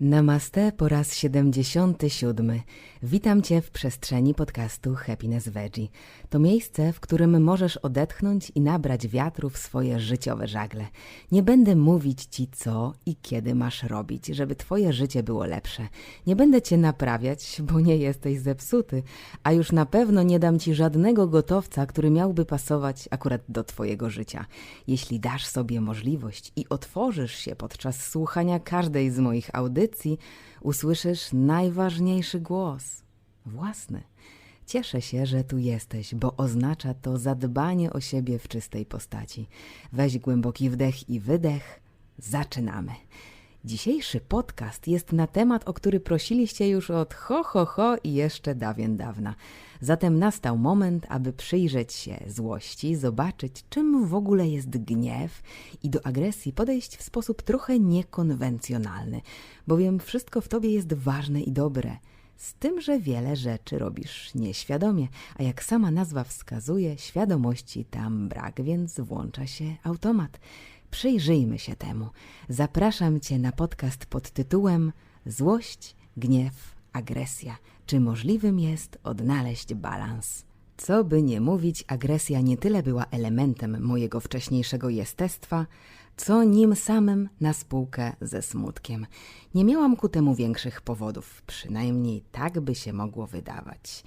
Namaste po raz 77. Witam Cię w przestrzeni podcastu Happiness Veggie. To miejsce, w którym możesz odetchnąć i nabrać wiatru w swoje życiowe żagle. Nie będę mówić Ci co i kiedy masz robić, żeby Twoje życie było lepsze. Nie będę Cię naprawiać, bo nie jesteś zepsuty, a już na pewno nie dam Ci żadnego gotowca, który miałby pasować akurat do Twojego życia. Jeśli dasz sobie możliwość i otworzysz się podczas słuchania każdej z moich audycji, usłyszysz najważniejszy głos własny. Cieszę się, że tu jesteś, bo oznacza to zadbanie o siebie w czystej postaci. Weź głęboki wdech i wydech. Zaczynamy. Dzisiejszy podcast jest na temat, o który prosiliście już od ho, ho, ho i jeszcze dawien dawna. Zatem nastał moment, aby przyjrzeć się złości, zobaczyć, czym w ogóle jest gniew i do agresji podejść w sposób trochę niekonwencjonalny, bowiem wszystko w tobie jest ważne i dobre. Z tym, że wiele rzeczy robisz nieświadomie, a jak sama nazwa wskazuje, świadomości tam brak, więc włącza się automat. Przyjrzyjmy się temu. Zapraszam Cię na podcast pod tytułem Złość, gniew, agresja. Czy możliwym jest odnaleźć balans? Co by nie mówić, agresja nie tyle była elementem mojego wcześniejszego jestestwa, co nim samym na spółkę ze smutkiem. Nie miałam ku temu większych powodów, przynajmniej tak by się mogło wydawać.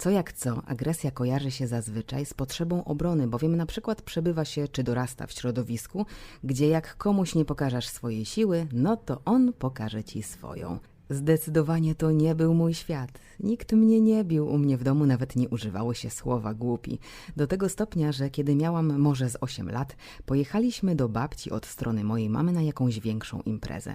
Co jak co, agresja kojarzy się zazwyczaj z potrzebą obrony, bowiem na przykład przebywa się czy dorasta w środowisku, gdzie jak komuś nie pokażesz swojej siły, no to on pokaże ci swoją. Zdecydowanie to nie był mój świat. Nikt mnie nie bił, u mnie w domu nawet nie używało się słowa głupi. Do tego stopnia, że kiedy miałam może z 8 lat, pojechaliśmy do babci od strony mojej mamy na jakąś większą imprezę.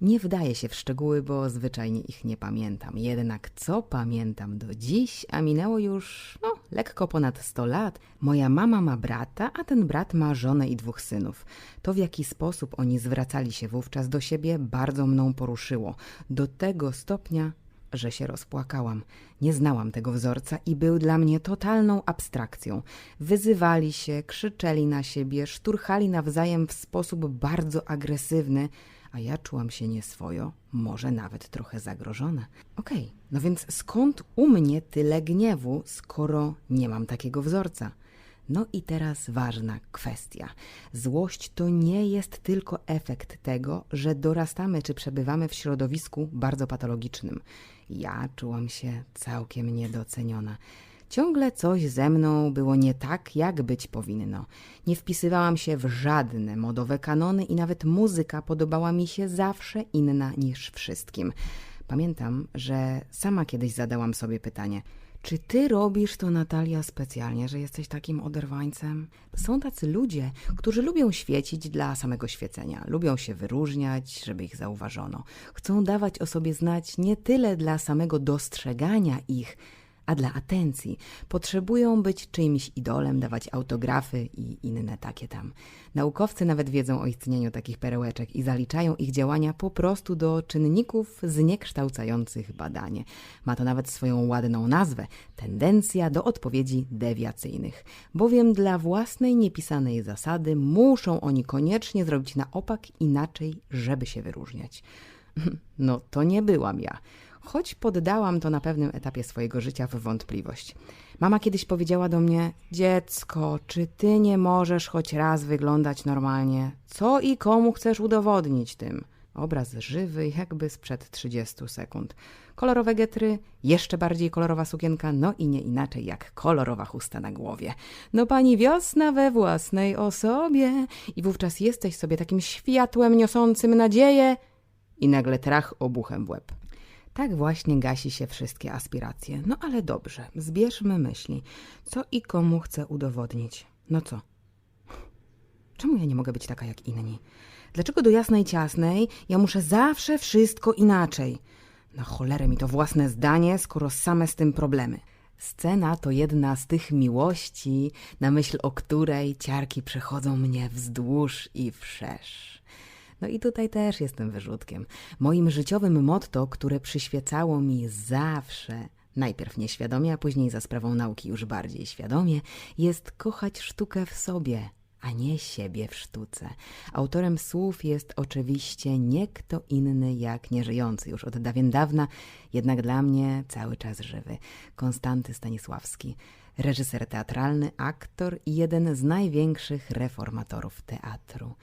Nie wdaję się w szczegóły, bo zwyczajnie ich nie pamiętam. Jednak co pamiętam do dziś, a minęło już, no, lekko ponad 100 lat. Moja mama ma brata, a ten brat ma żonę i dwóch synów. To w jaki sposób oni zwracali się wówczas do siebie bardzo mną poruszyło. Do tego stopnia, że się rozpłakałam. Nie znałam tego wzorca i był dla mnie totalną abstrakcją. Wyzywali się, krzyczeli na siebie, szturchali nawzajem w sposób bardzo agresywny, a ja czułam się nieswojo, może nawet trochę zagrożona. Okej, okay, no więc skąd u mnie tyle gniewu, skoro nie mam takiego wzorca? No i teraz ważna kwestia. Złość to nie jest tylko efekt tego, że dorastamy czy przebywamy w środowisku bardzo patologicznym. Ja czułam się całkiem niedoceniona. Ciągle coś ze mną było nie tak, jak być powinno. Nie wpisywałam się w żadne modowe kanony i nawet muzyka podobała mi się zawsze inna niż wszystkim. Pamiętam, że sama kiedyś zadałam sobie pytanie – czy ty robisz to, Natalia, specjalnie, że jesteś takim oderwańcem? Są tacy ludzie, którzy lubią świecić dla samego świecenia, lubią się wyróżniać, żeby ich zauważono. Chcą dawać o sobie znać nie tyle dla samego dostrzegania ich, a dla atencji potrzebują być czyimś idolem, dawać autografy i inne takie tam. Naukowcy nawet wiedzą o istnieniu takich perełeczek i zaliczają ich działania po prostu do czynników zniekształcających badanie. Ma to nawet swoją ładną nazwę tendencja do odpowiedzi dewiacyjnych, bowiem dla własnej niepisanej zasady muszą oni koniecznie zrobić na opak inaczej, żeby się wyróżniać. No to nie byłam ja choć poddałam to na pewnym etapie swojego życia w wątpliwość. Mama kiedyś powiedziała do mnie: Dziecko, czy ty nie możesz choć raz wyglądać normalnie? Co i komu chcesz udowodnić tym? Obraz żywy, jakby sprzed 30 sekund. Kolorowe getry, jeszcze bardziej kolorowa sukienka, no i nie inaczej jak kolorowa chusta na głowie. No pani wiosna we własnej osobie. I wówczas jesteś sobie takim światłem niosącym nadzieję i nagle trach obuchem w łeb. Tak właśnie gasi się wszystkie aspiracje. No ale dobrze, zbierzmy myśli. Co i komu chcę udowodnić? No co? Czemu ja nie mogę być taka jak inni? Dlaczego do jasnej ciasnej ja muszę zawsze wszystko inaczej? Na cholerę mi to własne zdanie, skoro same z tym problemy. Scena to jedna z tych miłości, na myśl o której ciarki przechodzą mnie wzdłuż i wszerz. No i tutaj też jestem wyrzutkiem. Moim życiowym motto, które przyświecało mi zawsze, najpierw nieświadomie, a później za sprawą nauki już bardziej świadomie, jest kochać sztukę w sobie, a nie siebie w sztuce. Autorem słów jest oczywiście nie kto inny jak nieżyjący już od dawien dawna, jednak dla mnie cały czas żywy, Konstanty Stanisławski reżyser teatralny, aktor i jeden z największych reformatorów teatru,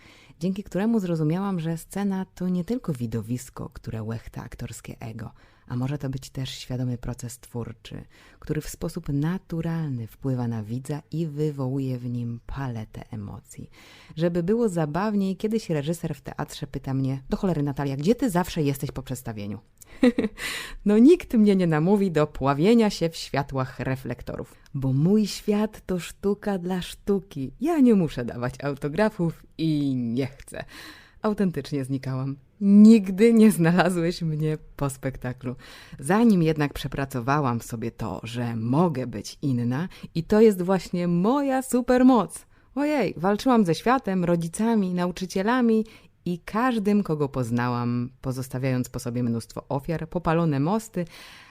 dzięki któremu zrozumiałam, że scena to nie tylko widowisko, które łechta aktorskie ego, a może to być też świadomy proces twórczy, który w sposób naturalny wpływa na widza i wywołuje w nim paletę emocji. Żeby było zabawniej, kiedyś reżyser w teatrze pyta mnie: Do cholery, Natalia, gdzie ty zawsze jesteś po przedstawieniu? no nikt mnie nie namówi do pławienia się w światłach reflektorów, bo mój świat to sztuka dla sztuki. Ja nie muszę dawać autografów i nie chcę. Autentycznie znikałam. Nigdy nie znalazłeś mnie po spektaklu. Zanim jednak przepracowałam sobie to, że mogę być inna i to jest właśnie moja supermoc. Ojej, walczyłam ze światem, rodzicami, nauczycielami i każdym, kogo poznałam, pozostawiając po sobie mnóstwo ofiar, popalone mosty,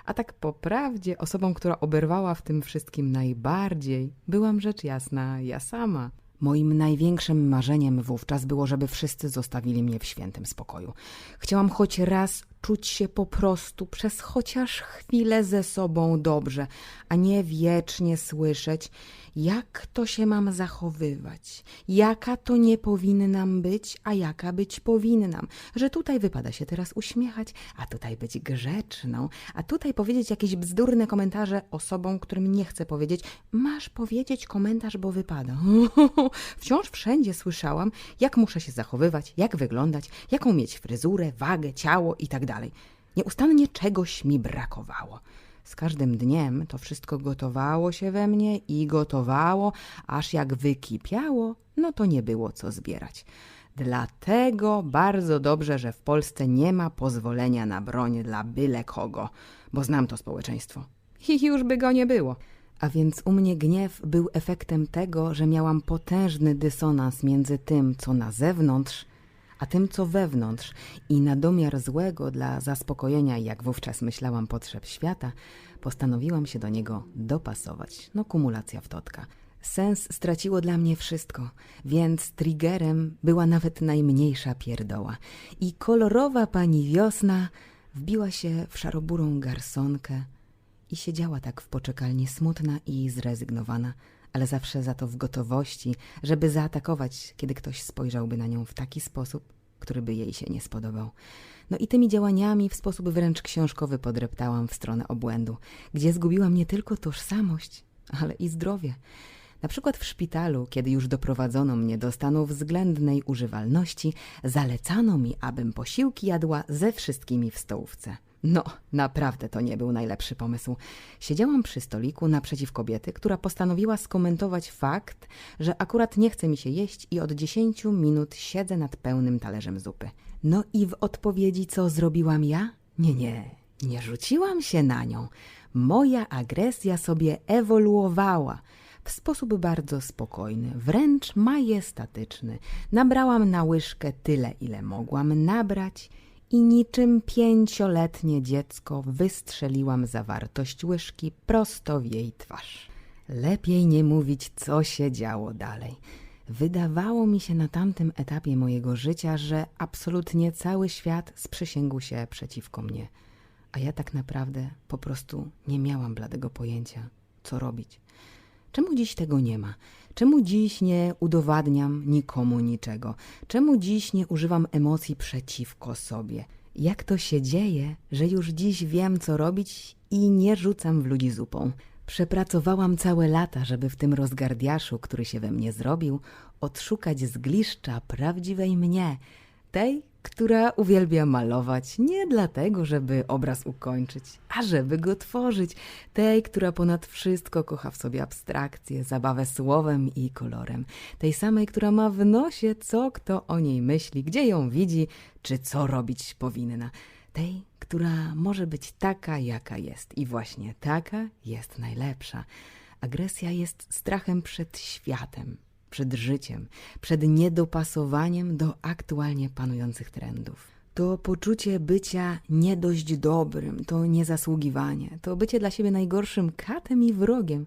a tak po prawdzie osobą, która oberwała w tym wszystkim najbardziej, byłam rzecz jasna ja sama. Moim największym marzeniem wówczas było, żeby wszyscy zostawili mnie w świętym spokoju. Chciałam choć raz czuć się po prostu przez chociaż chwilę ze sobą dobrze, a nie wiecznie słyszeć, jak to się mam zachowywać, jaka to nie powinnam być, a jaka być powinnam, że tutaj wypada się teraz uśmiechać, a tutaj być grzeczną, a tutaj powiedzieć jakieś bzdurne komentarze osobom, którym nie chcę powiedzieć. Masz powiedzieć komentarz, bo wypada. Wciąż wszędzie słyszałam, jak muszę się zachowywać, jak wyglądać, jaką mieć fryzurę, wagę, ciało i tak dalej. Nieustannie czegoś mi brakowało. Z każdym dniem to wszystko gotowało się we mnie i gotowało, aż jak wykipiało, no to nie było co zbierać. Dlatego bardzo dobrze, że w Polsce nie ma pozwolenia na broń dla byle kogo, bo znam to społeczeństwo. I już by go nie było. A więc u mnie gniew był efektem tego, że miałam potężny dysonans między tym, co na zewnątrz, a tym, co wewnątrz i na domiar złego dla zaspokojenia, jak wówczas myślałam, potrzeb świata, postanowiłam się do niego dopasować. No, kumulacja w totka. Sens straciło dla mnie wszystko, więc triggerem była nawet najmniejsza pierdoła. I kolorowa pani wiosna wbiła się w szaroburą garsonkę i siedziała tak w poczekalni smutna i zrezygnowana, ale zawsze za to w gotowości, żeby zaatakować, kiedy ktoś spojrzałby na nią w taki sposób, który by jej się nie spodobał. No i tymi działaniami w sposób wręcz książkowy podreptałam w stronę obłędu, gdzie zgubiłam nie tylko tożsamość, ale i zdrowie. Na przykład w szpitalu, kiedy już doprowadzono mnie do stanu względnej używalności, zalecano mi, abym posiłki jadła ze wszystkimi w stołówce. No, naprawdę to nie był najlepszy pomysł. Siedziałam przy stoliku naprzeciw kobiety, która postanowiła skomentować fakt, że akurat nie chce mi się jeść i od dziesięciu minut siedzę nad pełnym talerzem zupy. No i w odpowiedzi co zrobiłam ja? Nie, nie, nie rzuciłam się na nią. Moja agresja sobie ewoluowała w sposób bardzo spokojny, wręcz majestatyczny. Nabrałam na łyżkę tyle, ile mogłam nabrać i niczym pięcioletnie dziecko wystrzeliłam zawartość łyżki prosto w jej twarz. Lepiej nie mówić, co się działo dalej. Wydawało mi się na tamtym etapie mojego życia, że absolutnie cały świat sprzysięgł się przeciwko mnie, a ja tak naprawdę po prostu nie miałam bladego pojęcia, co robić. Czemu dziś tego nie ma? Czemu dziś nie udowadniam nikomu niczego? Czemu dziś nie używam emocji przeciwko sobie? Jak to się dzieje, że już dziś wiem, co robić i nie rzucam w ludzi zupą? Przepracowałam całe lata, żeby w tym rozgardiaszu, który się we mnie zrobił, odszukać zgliszcza prawdziwej mnie, tej, która uwielbia malować. Nie dlatego, żeby obraz ukończyć, a żeby go tworzyć, tej, która ponad wszystko kocha w sobie abstrakcję, zabawę słowem i kolorem, tej samej, która ma w nosie, co kto o niej myśli, gdzie ją widzi, czy co robić powinna, tej, która może być taka, jaka jest. I właśnie taka jest najlepsza. Agresja jest strachem przed światem, przed życiem, przed niedopasowaniem do aktualnie panujących trendów. To poczucie bycia nie dość dobrym, to niezasługiwanie, to bycie dla siebie najgorszym katem i wrogiem,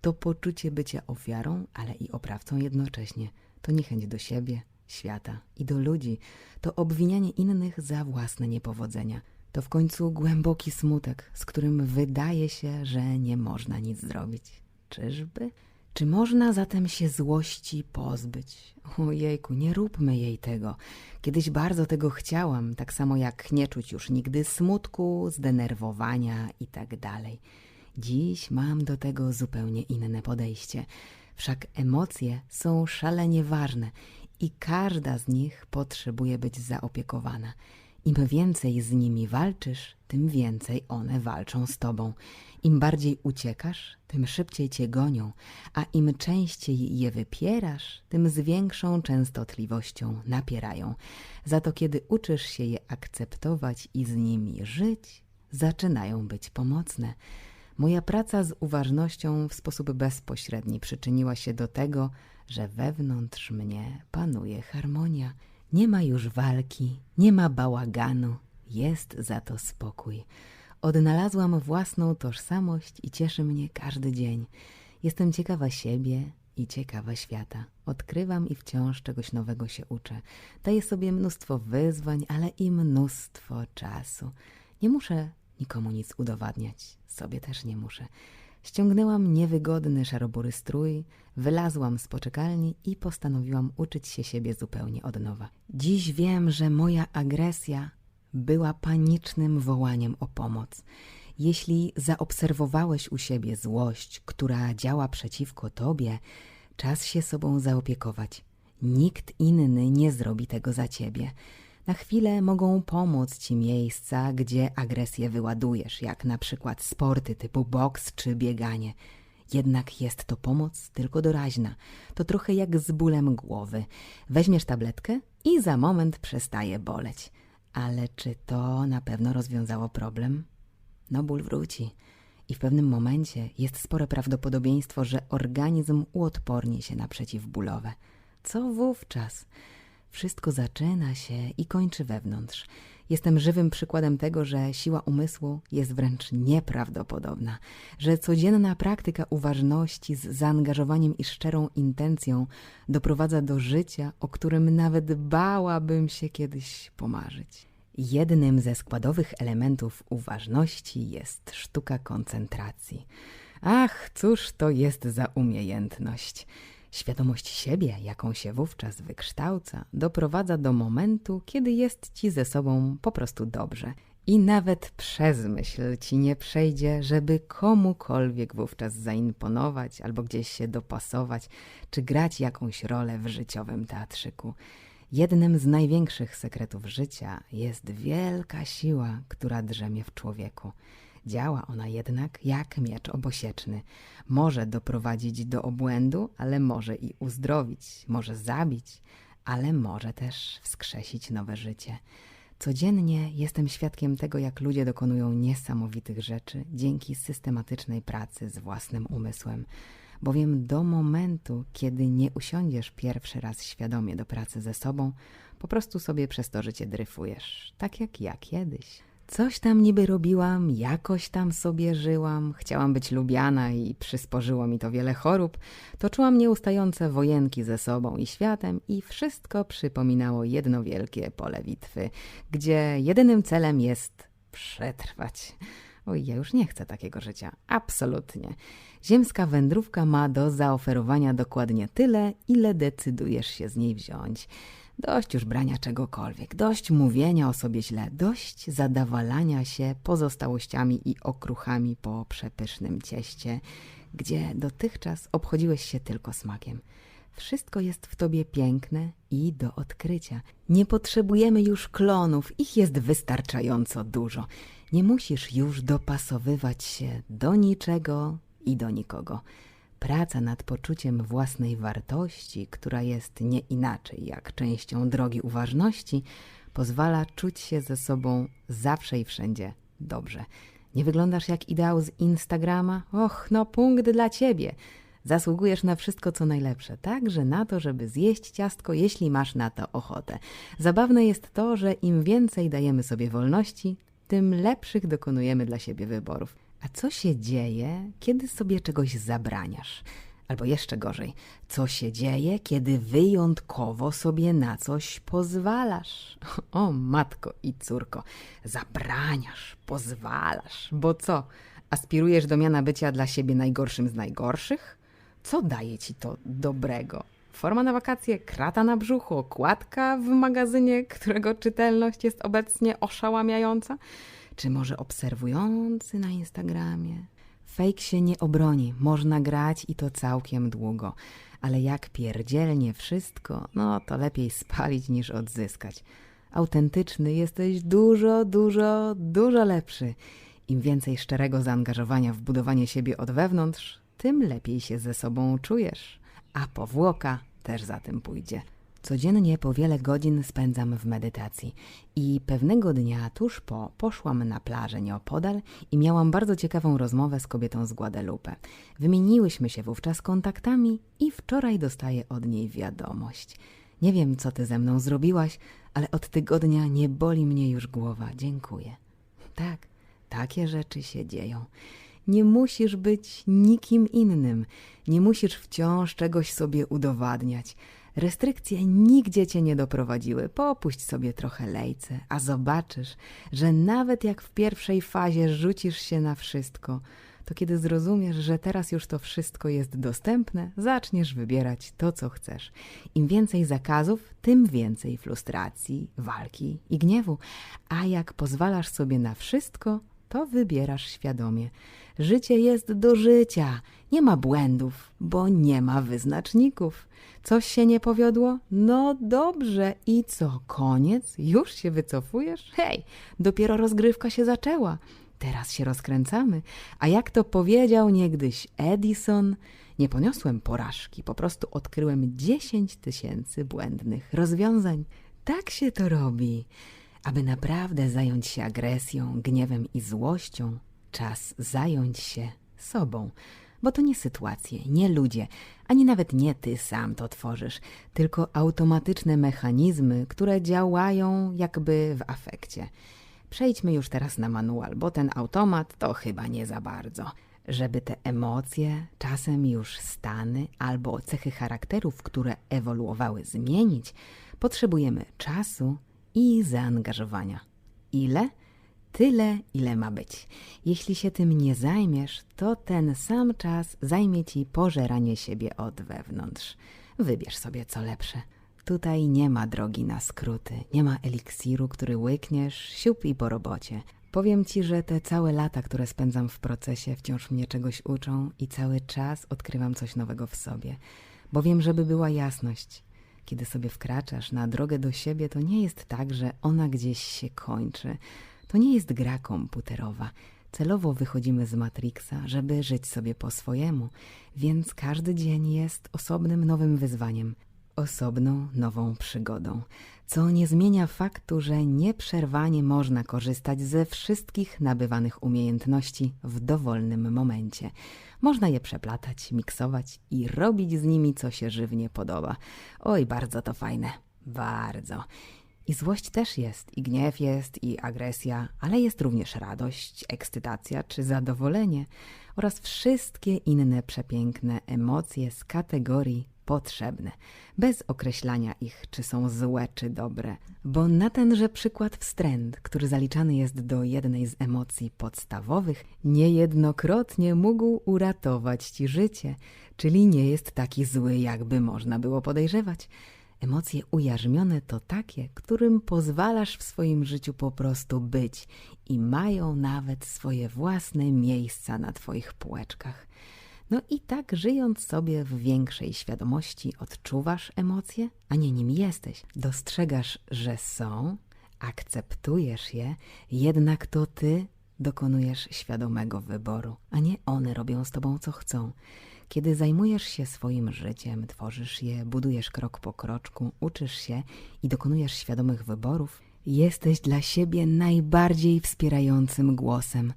to poczucie bycia ofiarą, ale i oprawcą jednocześnie. to niechęć do siebie, świata i do ludzi, to obwinianie innych za własne niepowodzenia. To w końcu głęboki smutek, z którym wydaje się, że nie można nic zrobić. Czyżby? Czy można zatem się złości pozbyć? Ojejku, nie róbmy jej tego. Kiedyś bardzo tego chciałam, tak samo jak nie czuć już nigdy smutku, zdenerwowania i tak. Dziś mam do tego zupełnie inne podejście. Wszak emocje są szalenie ważne i każda z nich potrzebuje być zaopiekowana. Im więcej z nimi walczysz, tym więcej one walczą z tobą. Im bardziej uciekasz, tym szybciej cię gonią, a im częściej je wypierasz, tym z większą częstotliwością napierają. Za to kiedy uczysz się je akceptować i z nimi żyć, zaczynają być pomocne. Moja praca z uważnością w sposób bezpośredni przyczyniła się do tego, że wewnątrz mnie panuje harmonia. Nie ma już walki, nie ma bałaganu, jest za to spokój. Odnalazłam własną tożsamość i cieszy mnie każdy dzień. Jestem ciekawa siebie i ciekawa świata. Odkrywam i wciąż czegoś nowego się uczę. Daję sobie mnóstwo wyzwań, ale i mnóstwo czasu. Nie muszę nikomu nic udowadniać, sobie też nie muszę. Ściągnęłam niewygodny szarobury strój, wylazłam z poczekalni i postanowiłam uczyć się siebie zupełnie od nowa. Dziś wiem, że moja agresja była panicznym wołaniem o pomoc. Jeśli zaobserwowałeś u siebie złość, która działa przeciwko tobie, czas się sobą zaopiekować. Nikt inny nie zrobi tego za ciebie. Na chwilę mogą pomóc ci miejsca, gdzie agresję wyładujesz, jak na przykład sporty typu boks czy bieganie. Jednak jest to pomoc tylko doraźna. To trochę jak z bólem głowy. Weźmiesz tabletkę i za moment przestaje boleć. Ale czy to na pewno rozwiązało problem? No ból wróci. I w pewnym momencie jest spore prawdopodobieństwo, że organizm uodporni się na przeciwbólowe. Co wówczas? Wszystko zaczyna się i kończy wewnątrz. Jestem żywym przykładem tego, że siła umysłu jest wręcz nieprawdopodobna, że codzienna praktyka uważności z zaangażowaniem i szczerą intencją doprowadza do życia, o którym nawet bałabym się kiedyś pomarzyć. Jednym ze składowych elementów uważności jest sztuka koncentracji. Ach, cóż to jest za umiejętność! Świadomość siebie, jaką się wówczas wykształca, doprowadza do momentu, kiedy jest ci ze sobą po prostu dobrze. I nawet przez myśl ci nie przejdzie, żeby komukolwiek wówczas zaimponować albo gdzieś się dopasować, czy grać jakąś rolę w życiowym teatrzyku. Jednym z największych sekretów życia jest wielka siła, która drzemie w człowieku. Działa ona jednak jak miecz obosieczny. Może doprowadzić do obłędu, ale może i uzdrowić, może zabić, ale może też wskrzesić nowe życie. Codziennie jestem świadkiem tego, jak ludzie dokonują niesamowitych rzeczy dzięki systematycznej pracy z własnym umysłem. Bowiem do momentu, kiedy nie usiądziesz pierwszy raz świadomie do pracy ze sobą, po prostu sobie przez to życie dryfujesz, tak jak ja kiedyś. Coś tam niby robiłam, jakoś tam sobie żyłam, chciałam być lubiana i przysporzyło mi to wiele chorób. Toczyłam nieustające wojenki ze sobą i światem i wszystko przypominało jedno wielkie pole bitwy, gdzie jedynym celem jest przetrwać. Oj, ja już nie chcę takiego życia. Absolutnie. Ziemska wędrówka ma do zaoferowania dokładnie tyle, ile decydujesz się z niej wziąć. Dość już brania czegokolwiek, dość mówienia o sobie źle, dość zadawalania się pozostałościami i okruchami po przepysznym cieście, gdzie dotychczas obchodziłeś się tylko smakiem. Wszystko jest w tobie piękne i do odkrycia. Nie potrzebujemy już klonów, ich jest wystarczająco dużo. Nie musisz już dopasowywać się do niczego i do nikogo. Praca nad poczuciem własnej wartości, która jest nie inaczej jak częścią drogi uważności, pozwala czuć się ze sobą zawsze i wszędzie dobrze. Nie wyglądasz jak ideał z Instagrama? Och, no punkt dla ciebie. Zasługujesz na wszystko, co najlepsze, także na to, żeby zjeść ciastko, jeśli masz na to ochotę. Zabawne jest to, że im więcej dajemy sobie wolności, tym lepszych dokonujemy dla siebie wyborów. A co się dzieje, kiedy sobie czegoś zabraniasz? Albo jeszcze gorzej, co się dzieje, kiedy wyjątkowo sobie na coś pozwalasz? O, matko i córko, zabraniasz, pozwalasz, bo co? Aspirujesz do miana bycia dla siebie najgorszym z najgorszych? Co daje ci to dobrego? Forma na wakacje, krata na brzuchu, okładka w magazynie, którego czytelność jest obecnie oszałamiająca? Czy może obserwujący na Instagramie? Fake się nie obroni, można grać i to całkiem długo. Ale jak pierdzielnie wszystko, no to lepiej spalić niż odzyskać. Autentyczny jesteś dużo, dużo, dużo lepszy. Im więcej szczerego zaangażowania w budowanie siebie od wewnątrz, tym lepiej się ze sobą czujesz. A powłoka też za tym pójdzie. Codziennie po wiele godzin spędzam w medytacji i pewnego dnia tuż po poszłam na plażę nieopodal i miałam bardzo ciekawą rozmowę z kobietą z Guadalupe. Wymieniłyśmy się wówczas kontaktami i wczoraj dostaję od niej wiadomość. Nie wiem, co ty ze mną zrobiłaś, ale od tygodnia nie boli mnie już głowa. Dziękuję. Tak, takie rzeczy się dzieją. Nie musisz być nikim innym, nie musisz wciąż czegoś sobie udowadniać. Restrykcje nigdzie cię nie doprowadziły. Popuść sobie trochę lejce, a zobaczysz, że nawet jak w pierwszej fazie rzucisz się na wszystko, to kiedy zrozumiesz, że teraz już to wszystko jest dostępne, zaczniesz wybierać to, co chcesz. Im więcej zakazów, tym więcej frustracji, walki i gniewu. A jak pozwalasz sobie na wszystko, to wybierasz świadomie. Życie jest do życia. Nie ma błędów, bo nie ma wyznaczników. Coś się nie powiodło? No dobrze. I co, koniec? Już się wycofujesz? Hej, dopiero rozgrywka się zaczęła. Teraz się rozkręcamy. A jak to powiedział niegdyś Edison, nie poniosłem porażki, po prostu odkryłem 10 tysięcy błędnych rozwiązań. Tak się to robi. Aby naprawdę zająć się agresją, gniewem i złością, czas zająć się sobą. Bo to nie sytuacje, nie ludzie, ani nawet nie ty sam to tworzysz, tylko automatyczne mechanizmy, które działają jakby w afekcie. Przejdźmy już teraz na manual, bo ten automat to chyba nie za bardzo. Żeby te emocje, czasem już stany albo cechy charakterów, które ewoluowały, zmienić, potrzebujemy czasu i zaangażowania. Ile? Tyle, ile ma być. Jeśli się tym nie zajmiesz, to ten sam czas zajmie ci pożeranie siebie od wewnątrz. Wybierz sobie co lepsze. Tutaj nie ma drogi na skróty, nie ma eliksiru, który łykniesz, siup i po robocie. Powiem ci, że te całe lata, które spędzam w procesie, wciąż mnie czegoś uczą i cały czas odkrywam coś nowego w sobie. Bowiem, żeby była jasność, kiedy sobie wkraczasz na drogę do siebie, to nie jest tak, że ona gdzieś się kończy. To nie jest gra komputerowa. Celowo wychodzimy z Matrixa, żeby żyć sobie po swojemu, więc każdy dzień jest osobnym nowym wyzwaniem, osobną nową przygodą, co nie zmienia faktu, że nieprzerwanie można korzystać ze wszystkich nabywanych umiejętności w dowolnym momencie. Można je przeplatać, miksować i robić z nimi, co się żywnie podoba. Oj, bardzo to fajne. Bardzo. I złość też jest, i gniew jest, i agresja, ale jest również radość, ekscytacja czy zadowolenie oraz wszystkie inne przepiękne emocje z kategorii potrzebne, bez określania ich, czy są złe, czy dobre. Bo na tenże przykład wstręt, który zaliczany jest do jednej z emocji podstawowych, niejednokrotnie mógł uratować ci życie, czyli nie jest taki zły, jakby można było podejrzewać. Emocje ujarzmione to takie, którym pozwalasz w swoim życiu po prostu być i mają nawet swoje własne miejsca na twoich półeczkach. No i tak żyjąc sobie w większej świadomości odczuwasz emocje, a nie nim jesteś. Dostrzegasz, że są, akceptujesz je, jednak to ty dokonujesz świadomego wyboru, a nie one robią z tobą co chcą. Kiedy zajmujesz się swoim życiem, tworzysz je, budujesz krok po kroczku, uczysz się i dokonujesz świadomych wyborów, jesteś dla siebie najbardziej wspierającym głosem.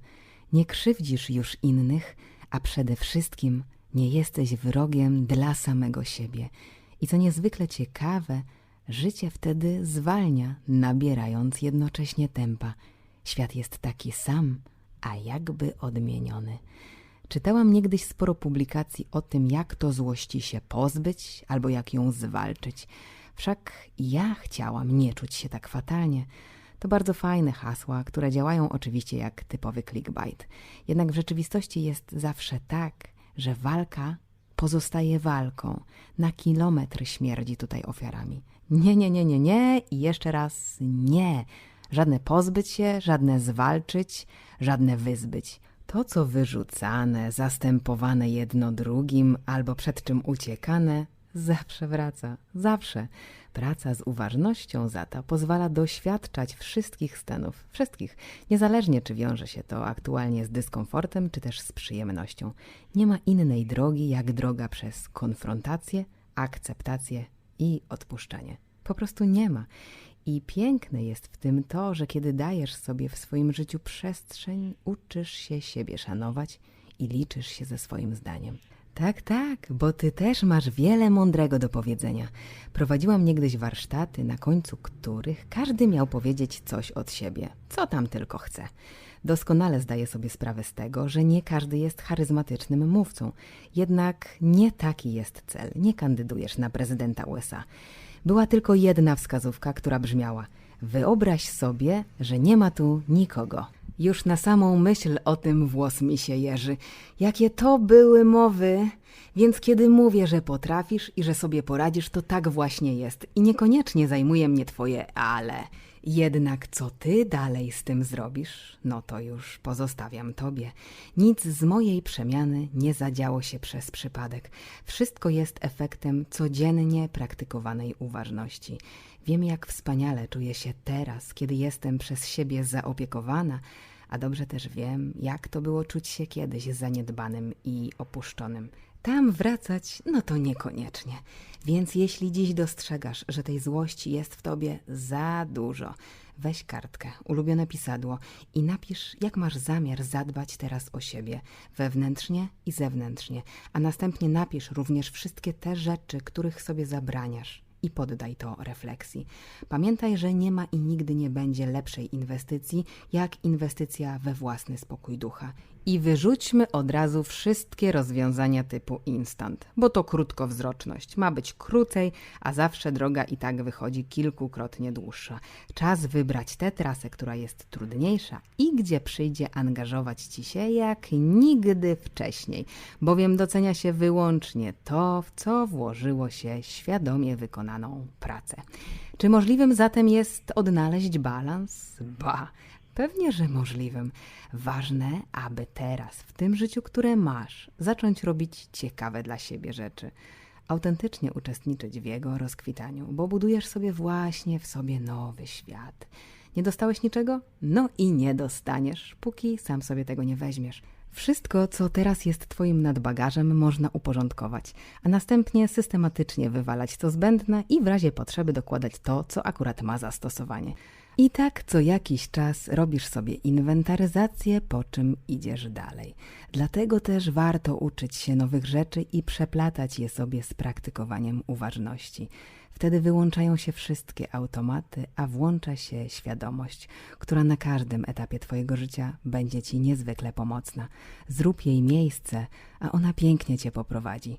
Nie krzywdzisz już innych, a przede wszystkim nie jesteś wrogiem dla samego siebie. I co niezwykle ciekawe, życie wtedy zwalnia, nabierając jednocześnie tempa. Świat jest taki sam, a jakby odmieniony. Czytałam niegdyś sporo publikacji o tym, jak to złości się pozbyć albo jak ją zwalczyć. Wszak ja chciałam nie czuć się tak fatalnie. To bardzo fajne hasła, które działają oczywiście jak typowy clickbait. Jednak w rzeczywistości jest zawsze tak, że walka pozostaje walką. Na kilometr śmierdzi tutaj ofiarami. Nie, nie, nie, nie, nie i jeszcze raz nie. Żadne pozbyć się, żadne zwalczyć, żadne wyzbyć. To, co wyrzucane, zastępowane jedno drugim albo przed czym uciekane, zawsze wraca. Zawsze. Praca z uważnością za to pozwala doświadczać wszystkich stanów, wszystkich, niezależnie czy wiąże się to aktualnie z dyskomfortem, czy też z przyjemnością. Nie ma innej drogi jak droga przez konfrontację, akceptację i odpuszczenie. Po prostu nie ma. I piękne jest w tym to, że kiedy dajesz sobie w swoim życiu przestrzeń, uczysz się siebie szanować i liczysz się ze swoim zdaniem. Tak, tak, bo ty też masz wiele mądrego do powiedzenia. Prowadziłam niegdyś warsztaty, na końcu których każdy miał powiedzieć coś od siebie, co tam tylko chce. Doskonale zdaję sobie sprawę z tego, że nie każdy jest charyzmatycznym mówcą. Jednak nie taki jest cel. Nie kandydujesz na prezydenta USA. Była tylko jedna wskazówka, która brzmiała: Wyobraź sobie, że nie ma tu nikogo. Już na samą myśl o tym włos mi się jeży. Jakie to były mowy! Więc kiedy mówię, że potrafisz i że sobie poradzisz, to tak właśnie jest. I niekoniecznie zajmuje mnie twoje ale. Jednak co ty dalej z tym zrobisz, no to już pozostawiam tobie. Nic z mojej przemiany nie zadziało się przez przypadek. Wszystko jest efektem codziennie praktykowanej uważności. Wiem, jak wspaniale czuję się teraz, kiedy jestem przez siebie zaopiekowana, a dobrze też wiem, jak to było czuć się kiedyś zaniedbanym i opuszczonym. Tam wracać, no to niekoniecznie. Więc jeśli dziś dostrzegasz, że tej złości jest w tobie za dużo, weź kartkę, ulubione pisadło i napisz, jak masz zamiar zadbać teraz o siebie, wewnętrznie i zewnętrznie, a następnie napisz również wszystkie te rzeczy, których sobie zabraniasz i poddaj to refleksji. Pamiętaj, że nie ma i nigdy nie będzie lepszej inwestycji jak inwestycja we własny spokój ducha. I wyrzućmy od razu wszystkie rozwiązania typu instant, bo to krótkowzroczność. Ma być krócej, a zawsze droga i tak wychodzi kilkukrotnie dłuższa. Czas wybrać tę trasę, która jest trudniejsza i gdzie przyjdzie angażować ci się jak nigdy wcześniej, bowiem docenia się wyłącznie to, w co włożyło się świadomie wykonaną pracę. Czy możliwym zatem jest odnaleźć balans? Ba! Pewnie, że możliwym. Ważne, aby teraz, w tym życiu, które masz, zacząć robić ciekawe dla siebie rzeczy. Autentycznie uczestniczyć w jego rozkwitaniu, bo budujesz sobie właśnie w sobie nowy świat. Nie dostałeś niczego? No i nie dostaniesz, póki sam sobie tego nie weźmiesz. Wszystko, co teraz jest Twoim nadbagażem, można uporządkować, a następnie systematycznie wywalać to zbędne i w razie potrzeby dokładać to, co akurat ma zastosowanie. I tak co jakiś czas robisz sobie inwentaryzację, po czym idziesz dalej. Dlatego też warto uczyć się nowych rzeczy i przeplatać je sobie z praktykowaniem uważności. Wtedy wyłączają się wszystkie automaty, a włącza się świadomość, która na każdym etapie Twojego życia będzie Ci niezwykle pomocna. Zrób jej miejsce, a ona pięknie Cię poprowadzi.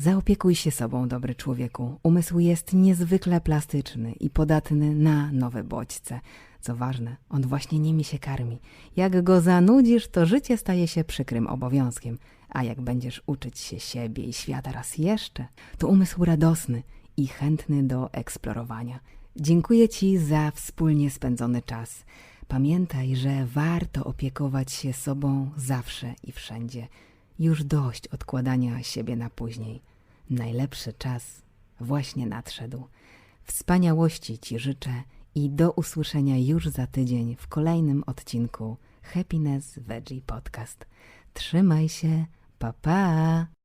Zaopiekuj się sobą, dobry człowieku. Umysł jest niezwykle plastyczny i podatny na nowe bodźce. Co ważne, on właśnie nimi się karmi. Jak go zanudzisz, to życie staje się przykrym obowiązkiem. A jak będziesz uczyć się siebie i świata raz jeszcze, to umysł radosny i chętny do eksplorowania. Dziękuję Ci za wspólnie spędzony czas. Pamiętaj, że warto opiekować się sobą zawsze i wszędzie. Już dość odkładania siebie na później. Najlepszy czas właśnie nadszedł. Wspaniałości Ci życzę i do usłyszenia już za tydzień w kolejnym odcinku Happiness Veggie Podcast. Trzymaj się, pa pa!